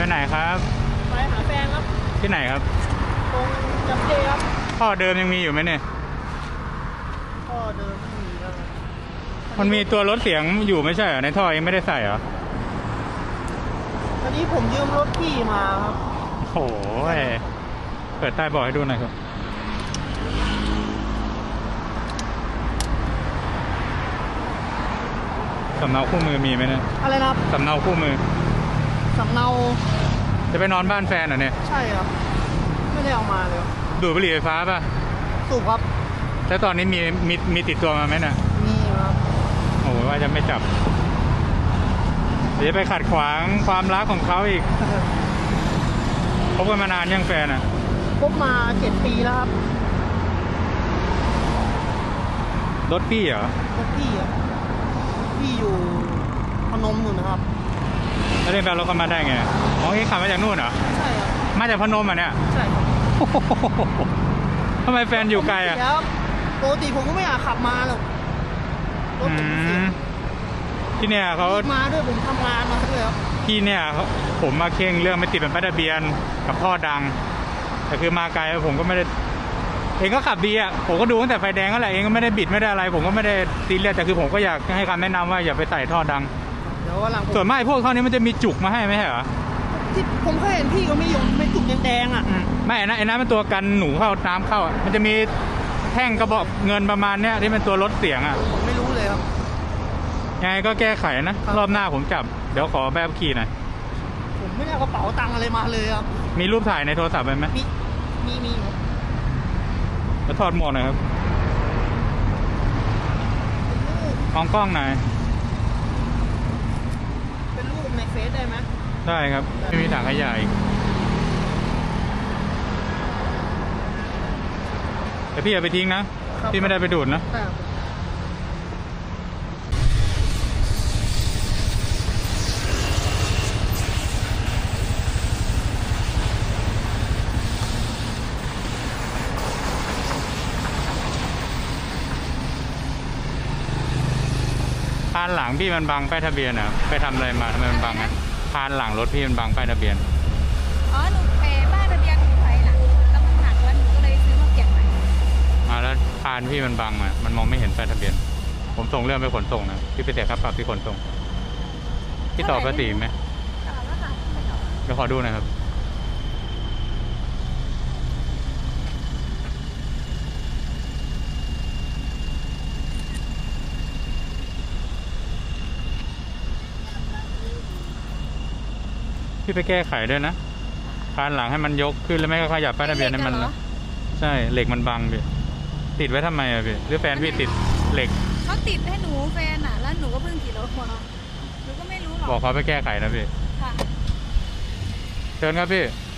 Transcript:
ไปไหนครับ ไปหาแฟนครับ ที่ไหนครับ ตรงจำเจครับพ่อเดิมยังมีอยู่ไหมเนี่ยก็เดินไม่มีแล้วครับมันมีตัวรถเสียงอยู่ไม่ใช่เหรอในท่อเองไม่ได้ใส่เหรอตอนนี้ผมยืมรถพี่มาครับ โอ้ยเปิดใต้เบอกให้ดูหน่อยครับ สำเนาคู่มือมีไหมเนี่ยอะไรนะครับ สำเนาคู่มือ สำเนาจะไปนอนบ้านแฟนเหรอเนี่ย ใช่ครับ ไม่ได้เอามาเลยครับดูดบุหรี่ไฟฟ้าป่ะ สูบครับ แล้วตอนนี้มีมีมีติดตัวมาไหมน่ะ มีครับโอ้ยว่าจะไม่จับ เดี๋ยวจะไปขัดขวางความรักของเขาอีกคบกันมานานยังแฟนอะพบมาเจ็ดปีแล้วครับรถพี่เหรอรถพี่อะพี่อยู่พนมอยู่นะครับ แล้วเล่นแฟนรถกันมาได้ไงอ๋อเอ๊ะขับมาจากนู่นเหรอ ใช่ครับมาจากพนมอะเนี่ยใช่ครับทำไมแฟนอยู่ไกลอะ แล้วปกติผมก็ไม่อยากขับมาหรอกรถอืผมเสียม ที่เนี่ยเขา มาด้วยผมทำงานมาด้วยครับที่เนี่ยเขาผมมาเข่งเรื่องไม่ติดเป็นป้ายทะเบียนกับพ่อดัง แต่คือมาไกลผมก็ไม่ได้ เองก็ขับดีอะผมก็ดูตั้งแต่ไฟแดงก็แหละเองก็ไม่ได้บิดไม่ได้อะไร ผมก็ไม่ได้ซีเรียสแต่คือผมก็อยากให้คำแนะนำว่าอย่าไปใส่ท่อดังเดี๋ยววันหลังผมส่วนมากไอ้พวกท่อนี้มันจะมีจุกมาให้ไม่ใช่เหรอที่ผมเคยเห็นพี่ก็มีอยู่เป็นจุกแดงๆอะ อืมไม่ไอ้นะไอ้นั้นเป็นตัวกันหนูเข้าน้ำเข้าอะมันจะมีแท่งกระบอกเงินประมาณเนี้ยที่เป็นตัวลดเสียงอะผมไม่รู้เลยครับ ยังไงก็แก้ไขนะ ครับ รอบหน้าผมจับ เดี๋ยวขอแบบขี่หน่อยผมไม่ได้เอากระเป๋าตังค์อะไรมาเลยครับ มีรูปถ่ายในโทรศัพท์ไหมมี มีมีครับแล้วถอดหมวกหน่อยครับเป็นรูปมองกล้องหน่อยเป็นรูป ในเฟซได้ไหมได้ครับ ไม่มีถังขยะอีก แต่พี่อย่าไปทิ้งนะ พี่ไม่ได้ไปดูดนะานหลังพี่มันบังป้ายทะเบียนอะไปทำอะไรมาทำไมมันบังอะพานหลังรถพี่มันบังป้ายทะเบียน อ๋อ หนูเปป้ายทะเบียนหนูไปน่ะแล้วมันหนักแล้วหนูก็เลยซื้อมาเปลี่ยนใหม่มาแล้วพานพี่มันบังอะมันมองไม่เห็นป้ายทะเบียน ผมส่งเรื่องไปขนส่งนะพี่ไปเสียค่าปรับที่ขนส่งพี่ต่อภาษีไหมต่อแล้วค่ะไม่ต่อเดี๋ยวขอดูหน่อยครับ พี่ไปแก้ไขด้วยนะคานหลังให้มันยกขึ้นแล้วไม่ก็ขยับป้ายทะเบียนให้มันเหรอใช่เหล็กมันบังพี่ติดไว้ทำไมอะพี่หรือแฟนพี่ติดเหล็กเขาติดให้หนูแฟนอะแล้วหนูก็เพิ่งขี่รถมาหนูก็ไม่รู้หรอกบอกเขาไปแก้ไขนะพี่ค่ะเชิญครับพี่ค